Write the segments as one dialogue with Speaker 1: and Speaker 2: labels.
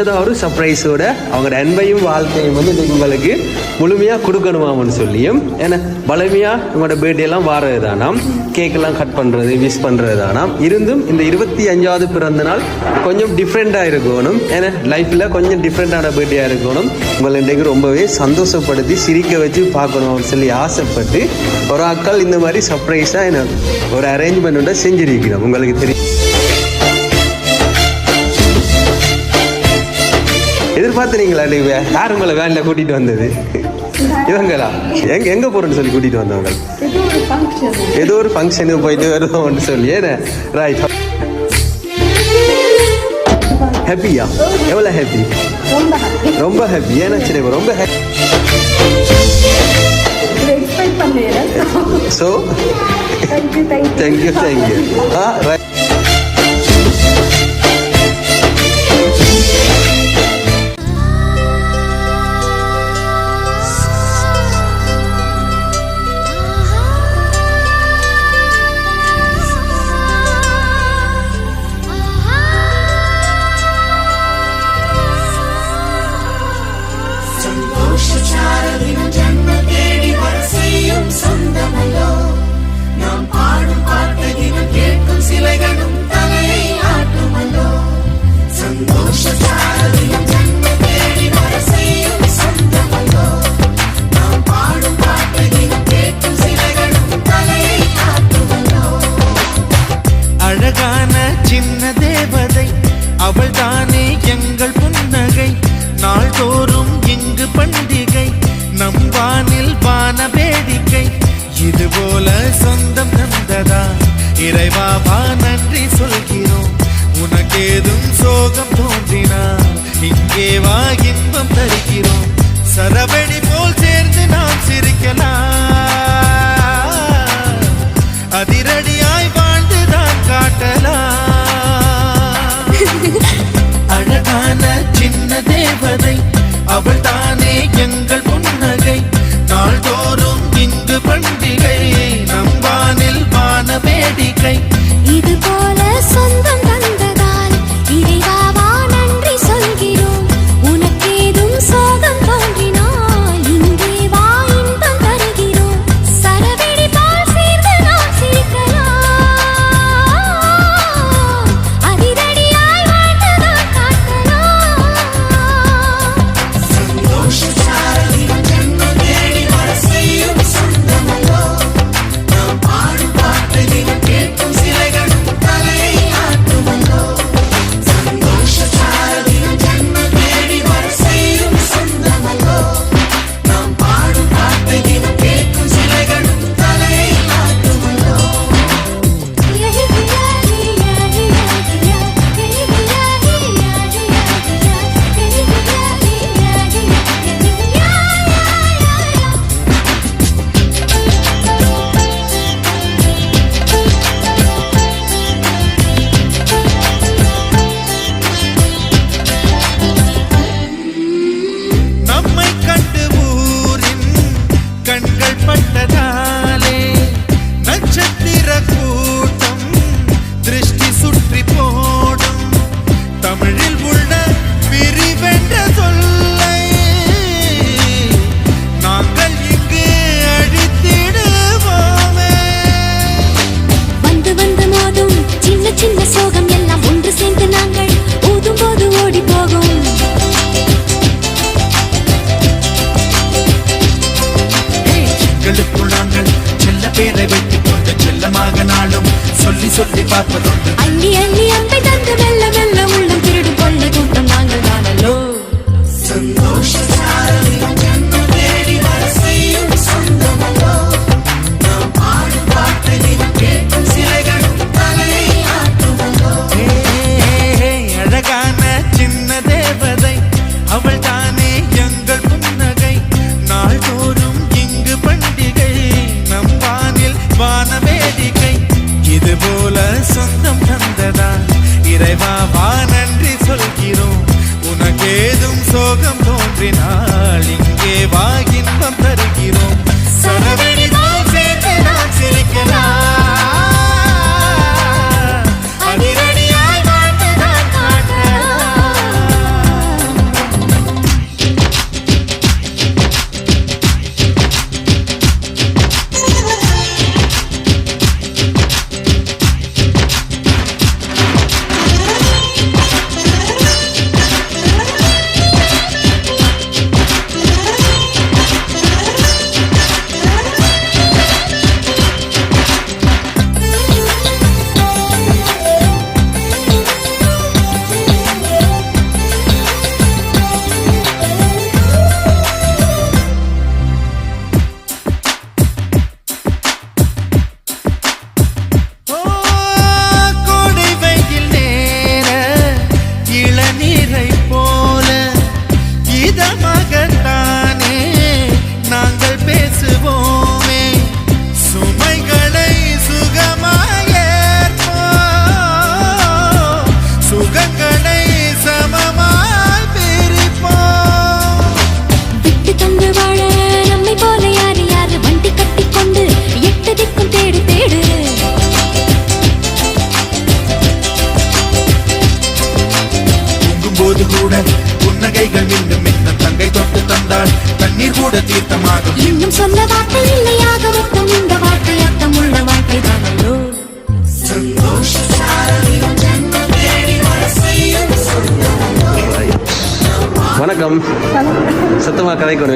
Speaker 1: சின்னதாக ஒரு சர்ப்ரைஸோட அவங்க அன்பையும் வாழ்க்கையும் வந்து உங்களுக்கு முழுமையாக கொடுக்கணுமாம்னு சொல்லியும் ஏன்னா பலமையாக உங்களோட பேர்டேலாம் வாரது தானாம் கேக்கெல்லாம் கட் பண்ணுறது விஷ் பண்ணுறது தானாம் இருந்தும் இந்த இருபத்தி அஞ்சாவது பிறந்த நாள் கொஞ்சம் டிஃப்ரெண்ட்டாக இருக்கணும். ஏன்னா லைஃப்பில் கொஞ்சம் டிஃப்ரெண்ட்டான பேர்டேயாக இருக்கணும். உங்களை இன்றைக்கு ரொம்பவே சந்தோஷப்படுத்தி சிரிக்க வச்சு பார்க்கணும்னு சொல்லி ஆசைப்பட்டு ஒரு ஆக்கள் இந்த மாதிரி சர்ப்ரைஸாக எனக்கு ஒரு அரேஞ்ச்மெண்ட்டோட செஞ்சிருக்கிறோம். உங்களுக்கு தெரியும். நிப்பாத்துறீங்களா நீங்க? யார் உங்களை வேனில் கூட்டிகிட்டு வந்தது? இவங்களா? எங்க எங்க போறேன்னு சொல்லி கூட்டிட்டு வந்தவங்க? ஏதோ ஒரு ஃபங்க்ஷனுக்கு போயிட்டு வருவோம்னு சொல்லி. ஏன்னா ராய் ஹாப்பியா எவ்வளோ ஹாப்பி
Speaker 2: ரொம்ப
Speaker 1: ஹாப்பி ஏன்னா சரி ரொம்ப happy so
Speaker 2: thank you thank you
Speaker 1: ah right
Speaker 3: సరవే சோகம்
Speaker 4: தோன்றினால் இங்கே
Speaker 1: வாய்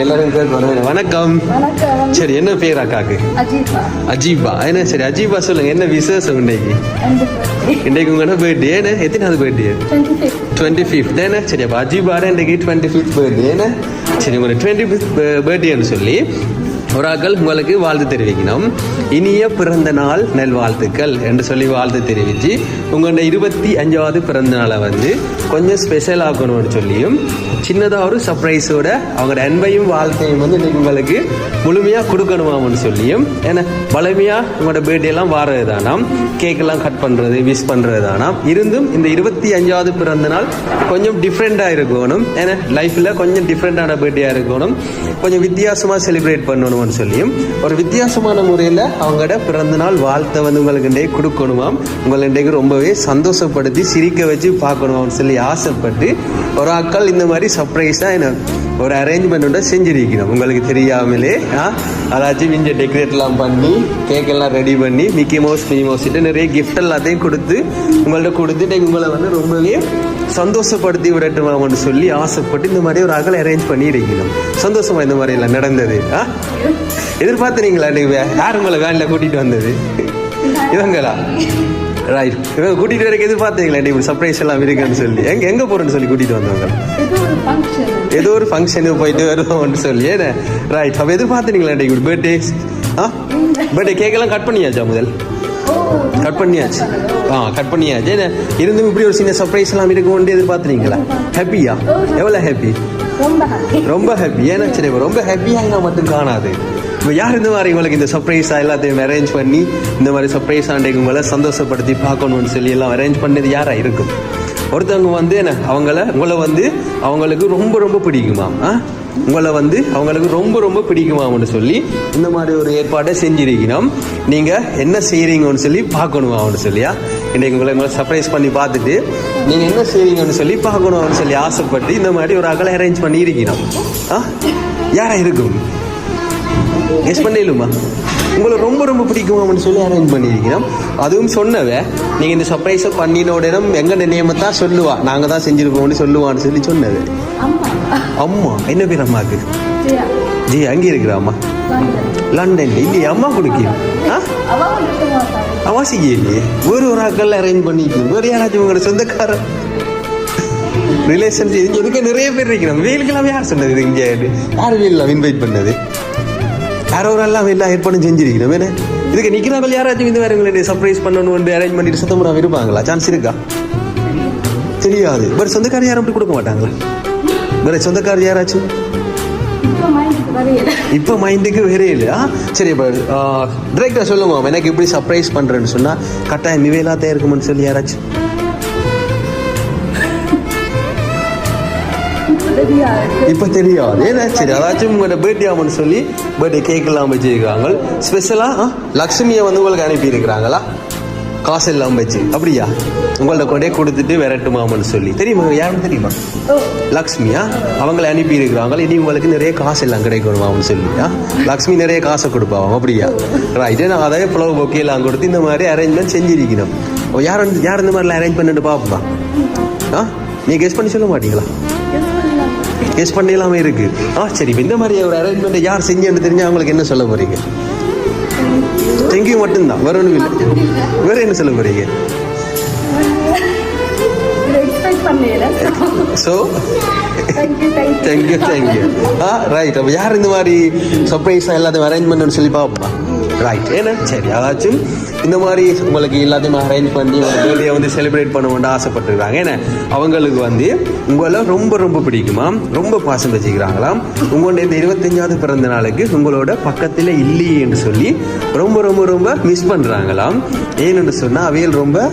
Speaker 1: எல்லாரும் வணக்கம்.
Speaker 2: வணக்கம்.
Speaker 1: சரி என்ன பேர் அக்காக்கு
Speaker 2: அஜீபா.
Speaker 1: என்ன சரி அஜீபா சொல்லுங்க என்ன விசேஷம் இன்னைக்கு? இன்னைக்கு உங்களோட பர்த்டே என்ன? எத்தனாவது birthday
Speaker 2: twenty fifth
Speaker 1: twenty fifth என்ன? சரி அப்போ அஜீபாட இன்றைக்கு டுவெண்ட்டி ஃபிஃப்த் பர்த்டே என்ன? சரி உங்களோட டுவெண்ட்டி ஃபிஃப்த் பர்த்டேன்னு சொல்லி ஒரு ஆக்கள் உங்களுக்கு வாழ்த்து தெரிவிக்கணும். இனிய பிறந்த நாள் நல்வாழ்த்துக்கள் என்று சொல்லி வாழ்த்து தெரிவித்து உங்களோட இருபத்தி அஞ்சாவது பிறந்த நாளை வந்து கொஞ்சம் ஸ்பெஷல் ஆக்கணும்னு சொல்லியும் சின்னதாக ஒரு சர்ப்ரைஸோட அவங்களோட அன்பையும் வாழ்க்கையும் வந்து இன்னைக்கு உங்களுக்கு முழுமையாக கொடுக்கணுமாம்னு சொல்லியும் ஏன்னா பழமையாக உங்களோட பேர்டேலாம் வாரது தானாம் கேக்கெல்லாம் கட் பண்ணுறது விஷ் பண்ணுறது தானாம் இருந்தும் இந்த இருபத்தி அஞ்சாவது பிறந்த நாள் கொஞ்சம் டிஃப்ரெண்ட்டாக இருக்கணும். ஏன்னா லைஃப்பில் கொஞ்சம் டிஃப்ரெண்ட்டான பேர்டேயாக இருக்கணும். கொஞ்சம் வித்தியாசமாக செலிப்ரேட் பண்ணணும்னு சொல்லியும் ஒரு வித்தியாசமான முறையில் அவங்களோட பிறந்த நாள் வாழ்த்தை வந்து உங்களுக்கு இன்றைக்கு கொடுக்கணுமாம். உங்களை இன்றைக்கு ரொம்பவே சந்தோஷப்படுத்தி சிரிக்க வச்சு பார்க்கணுமான்னு சொல்லி ஆசைப்பட்டு ஒரு ஆட்கள் இந்த மாதிரி சர்ப்ரைஸாக என்ன ஒரு அரேஞ்ச்மெண்ட்டோட செஞ்சிருக்கணும் உங்களுக்கு தெரியாமலே ஆ? அதாச்சும் இங்கே டெக்கரேட்லாம் பண்ணி கேக்கெல்லாம் ரெடி பண்ணி மிக்கி மவுஸ் மினி மவுஸ் நிறைய கிஃப்ட் எல்லாத்தையும் கொடுத்து உங்கள்ட்ட கொடுத்துட்டு உங்களை வந்து ரொம்பவே சந்தோஷப்படுத்தி விடட்டுமான்னு சொல்லி ஆசைப்பட்டு இந்த மாதிரி ஒரு அகல அரேஞ்ச் பண்ணி இருக்கணும் சந்தோஷமா இந்த மாதிரி எல்லாம் நடந்தது ஆ? எதிர்பார்த்துனீங்களா நீங்க? யார் உங்களை வேனில் கூட்டிட்டு வந்தது? இவங்களா? ரைட் இவங்க கூட்டிட்டு வரைக்கும் எதிர்பார்த்தீங்களா நீ சர்ப்ரைஸ் எல்லாம் இருக்குன்னு சொல்லி. எங்க எங்க போறேன்னு சொல்லி கூட்டிட்டு வந்தவங்க?
Speaker 2: இது ஒரு ஃபங்க்ஷன்
Speaker 1: ஏதோ ஒரு ஃபங்க்ஷனுக்கு போயிட்டு வருவோம்னு சொல்லி. ஏன்னா ரைட் அப்போ எதிர்பார்த்துனீங்களா இன்னைக்கு பர்த்டே ஆ? பர்த்டே கேக்கெல்லாம் கட் பண்ணியாச்சா முதல்? கட் பண்ணியாச்சு. ஆ கட் பண்ணியாச்சு. ஏன்னா இருந்தும் இப்படி ஒரு சின்ன சர்ப்ரைஸ் எல்லாம் இருக்கும்னு எதிர்பார்த்துறீங்களா ஹாப்பியா எவ்வளோ ஹாப்பி
Speaker 2: ரொம்ப ஹாப்பி
Speaker 1: ஏன்னா சரி ரொம்ப ஹாப்பியாக மட்டும் காணாது. இப்போ யார் இந்த மாதிரி உங்களுக்கு இந்த சர்ப்ரைஸாக எல்லாத்தையும் அரேஞ்ச் பண்ணி இந்த மாதிரி சர்ப்ரைஸ் ஆண்டைக்கு உங்களை சந்தோஷப்படுத்தி பார்க்கணும்னு சொல்லி எல்லாம் அரேஞ்ச் பண்ணது யாராக இருக்கும்? ஒருத்தவங்க வந்து என்ன அவங்கள உங்களை வந்து அவங்களுக்கு ரொம்ப ரொம்ப பிடிக்குமா? ஆ? உங்களை வந்து அவங்களுக்கு ரொம்ப ரொம்ப பிடிக்குமாம்னு சொல்லி இந்த மாதிரி ஒரு ஏற்பாட்டை செஞ்சிருக்கணும். நீங்கள் என்ன செய்கிறீங்கன்னு சொல்லி பார்க்கணுமாம்னு சொல்லியா இன்றைக்கு உங்களை உங்களை சர்ப்ரைஸ் பண்ணி பார்த்துட்டு நீங்கள் என்ன செய்கிறீங்கன்னு சொல்லி பார்க்கணும்னு சொல்லி ஆசைப்பட்டு இந்த மாதிரி ஒரு அகலை அரேஞ்ச் பண்ணி இருக்கணும் ஆ? யாராக இருக்கும்? கெஸ் பண்ணிடலுமா? உங்களை ரொம்ப ரொம்ப பிடிக்குமான்னு சொல்லி அரேஞ்ச் பண்ணியிருக்கிறோம் அதுவும் சொன்னவ நீங்கள் இந்த சர்ப்ரைஸை பண்ணின உடனே எங்கள் நியமத்தான் சொல்லுவா. நாங்கள் தான் செஞ்சுருக்கோம்னு சொல்லுவான்னு சொல்லி சொன்னது.
Speaker 2: அம்மா.
Speaker 1: என்ன பேர் அம்மாவுக்கு ஜி அங்கே இருக்கிற அம்மா
Speaker 2: லண்டன்
Speaker 1: இல்லையே அம்மா கொடுக்கும் அவாசிக்கு இல்லையே? வேறு ஒரு ஆட்கள் அரேஞ்ச் பண்ணிக்கணும் வேறு யாராச்சும் உங்களோட சொந்தக்காரர்? ரிலேஷன் இதுக்கு நிறைய பேர் இருக்கிறோம் வேலுக்கெல்லாம் யார் சொன்னது இங்கே? யார் வேலாம் இன்வைட் பண்ணது? யாரோ ஒரு எல்லாம் எல்லாம் ஏற்பாடும் செஞ்சிருக்கணும் வேணே இதுக்கு நிற்கிறாங்க யாராச்சும் இந்த வேறு உங்களை சர்ப்ரைஸ் பண்ணணும் அரேஞ்ச் பண்ணிட்டு சுத்தம் பண்ணாம இருப்பாங்களா சான்ஸ் இருக்கா? தெரியாது. வேறு சொந்தக்காரர் யாரும் அப்படி கொடுக்க மாட்டாங்களா? வேறு சொந்தக்காரர் யாராச்சும்?
Speaker 2: இப்போ மைண்டுக்கு
Speaker 1: வேறே இல்லை. ஆ சரி இப்போ டிரெக்டாக சொல்லுங்க எனக்கு இப்படி சர்ப்ரைஸ் பண்ணுறேன்னு சொன்னால் கட்டாயம் நிவேலா தான் இருக்குமென்னு சொல்லி யாராச்சும்? இப்போ தெரியாது. ஏன்னா சரி அதாச்சும் உங்களோட பர்த்டே ஆகும்னு சொல்லி பர்த்டே கேக் எல்லாம் வச்சிருக்காங்க. ஸ்பெஷலாக லக்ஷ்மியை வந்து உங்களுக்கு அனுப்பியிருக்கிறாங்களா? காசு எல்லாம் வச்சு. அப்படியா? உங்கள்ட்ட கொண்டே கொடுத்துட்டு விரட்டுமாமன்னு சொல்லி. தெரியுமா? யாருன்னு தெரியுமா? லக்ஷ்மியா? அவங்களை அனுப்பி இருக்கிறாங்க இனி உங்களுக்கு நிறைய காசு எல்லாம் கிடைக்கணுமாம்னு சொல்லியா லக்ஷ்மி நிறைய காசை கொடுப்பாங்க அப்படியா? ரைட்டு நான் அதே புலவு பொக்கே எல்லாம் கொடுத்து இந்த மாதிரி அரேஞ்ச்மெண்ட் செஞ்சிருக்கணும். ஓ, யார் யார் இந்த மாதிரிலாம் அரேஞ்ச் பண்ணிட்டு பார்ப்பா ஆ? நீ கெஸ் பண்ணி சொல்ல மாட்டீங்களா?
Speaker 2: எஸ் பண்ணலாமே
Speaker 1: கெஸ் இருக்கு. ஆ சரி இந்த மாதிரி ஒரு அரேஞ்ச்மெண்ட்டை யார் செஞ்சேன்னு தெரிஞ்சா அவங்களுக்கு என்ன சொல்ல போறீங்க? தேங்க்யூ மட்டும்தான் வேற ஒன்றும் இல்லை. வேற என்ன சொல்ல போறீங்க? So
Speaker 2: thank you thank you
Speaker 1: ah right அப்போ யார் இந்த மாதிரி சர்ப்ரைஸாக எல்லாத்தையும் அரேஞ்ச் சொல்லி பார்ப்பா ரைட் ஏன்னா சரி அதாச்சும் இந்த மாதிரி உங்களுக்கு எல்லாத்தையும் அரேஞ்ச் பண்ணி பர்த்டே வந்து செலிப்ரேட் பண்ண ஆசைப்பட்டுருக்காங்க. ஏன்னா அவங்களுக்கு வந்து உங்களை ரொம்ப ரொம்ப பிடிக்குமா? ரொம்ப பாசம் வச்சுக்கிறாங்களாம் உங்களுடைய இந்த இருபத்தஞ்சாவது பிறந்த நாளுக்கு உங்களோட பக்கத்தில் இல்லையே என்று சொல்லி ரொம்ப ரொம்ப ரொம்ப மிஸ் பண்ணுறாங்களாம் ஏன்னு சொன்னால் அவையில் ரொம்ப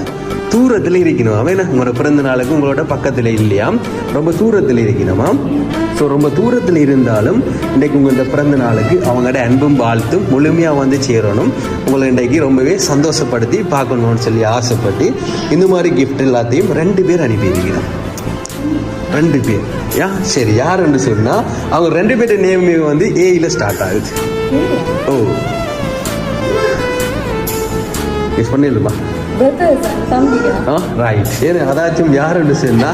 Speaker 1: தூரத்தில் இருக்கணும். அவன் என்ன? உங்களோட பிறந்த நாளுக்கு உங்களோட பக்கத்தில் இல்லையாம் ரொம்ப தூரத்தில் இருக்கணுமாம் ஸோ ரொம்ப தூரத்தில் இருந்தாலும் இன்றைக்கு உங்கள் இந்த பிறந்த நாளுக்கு அவங்களோட அன்பும் வாழ்த்தும் முழுமையாக வந்து சேரணும். உங்களை இன்றைக்கு ரொம்பவே சந்தோஷப்படுத்தி பார்க்கணும்னு சொல்லி ஆசைப்பட்டு இந்த மாதிரி கிஃப்ட் எல்லாத்தையும் ரெண்டு பேர் அனுப்பியிருக்கிறோம். ரெண்டு பேர். யா? சரி யாருன்னு சொன்னால் அவங்க ரெண்டு பேர்ட்ட நேமே வந்து ஏயில் ஸ்டார்ட் ஆகுது. ஓ. பண்ணிடலுமா? ஆ ரைட் ஏன்னா அதாச்சும் யாருன்னு சொன்னா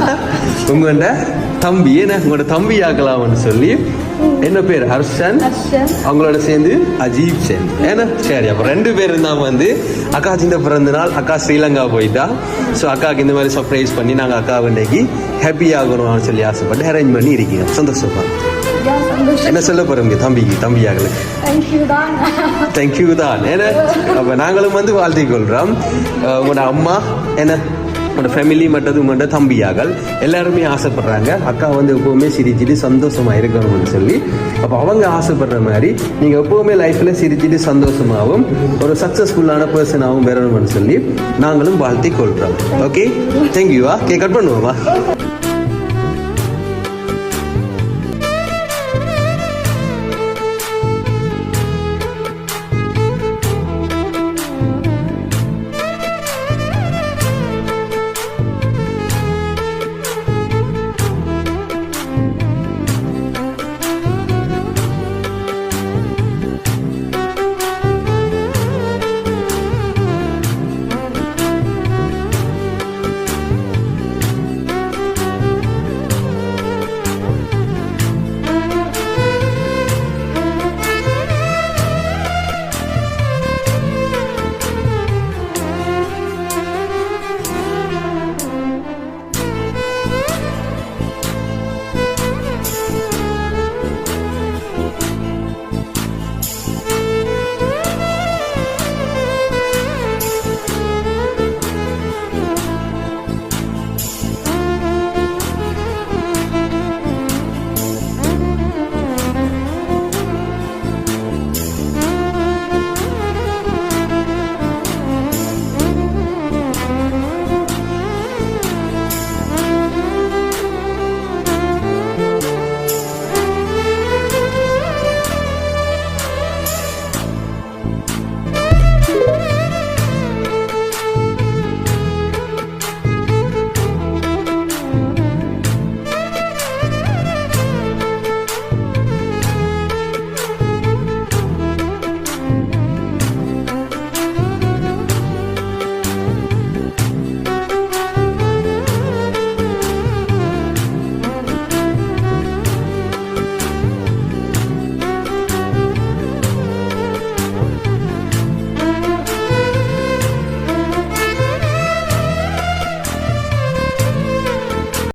Speaker 1: உங்களோட தம்பி ஏன்னா உங்களோட தம்பி ஆக்கலாம்னு சொல்லி என்ன பேர் ஹர்ஷன். அவங்களோட சேர்ந்து அஜீப் சென் ஏன்னா சரி அப்போ ரெண்டு பேர் இருந்தால் வந்து அக்கா சின்ன பிறந்த நாள் அக்கா ஸ்ரீலங்கா போயிட்டா ஸோ அக்காவுக்கு இந்த மாதிரி சர்ப்ரைஸ் பண்ணி நாங்கள் அக்கா இன்றைக்கு ஹாப்பி ஆகணும்னு சொல்லி ஆசைப்பட்டு அரேஞ்ச் பண்ணி இருக்கீங்க சந்தோஷம் என்ன சொல்ல போகிறோங்க தம்பிக்கு தம்பி ஆகலுக்கு
Speaker 2: தேங்க்யூ தான்.
Speaker 1: ஏன்னா அப்போ நாங்களும் வந்து வாழ்த்திக் கொள்கிறோம் உங்களோட அம்மா என்ன? உங்களோட ஃபேமிலி மற்றது உங்களோட தம்பியாகள் எல்லாருமே ஆசைப்படுறாங்க. அக்கா வந்து எப்போவுமே சிரிச்சிட்டு சந்தோஷமா இருக்கணும்னு சொல்லி. அப்போ அவங்க ஆசைப்படுற மாதிரி நீங்கள் எப்போவுமே லைஃப்பில் சிரிச்சிட்டு சந்தோஷமாகவும் ஒரு சக்ஸஸ்ஃபுல்லான பர்சனாகவும் வரணும்னு சொல்லி நாங்களும் வாழ்த்தி கொள்கிறோம் ஓகே தேங்க்யூவா கே கட் பண்ணுவோமா?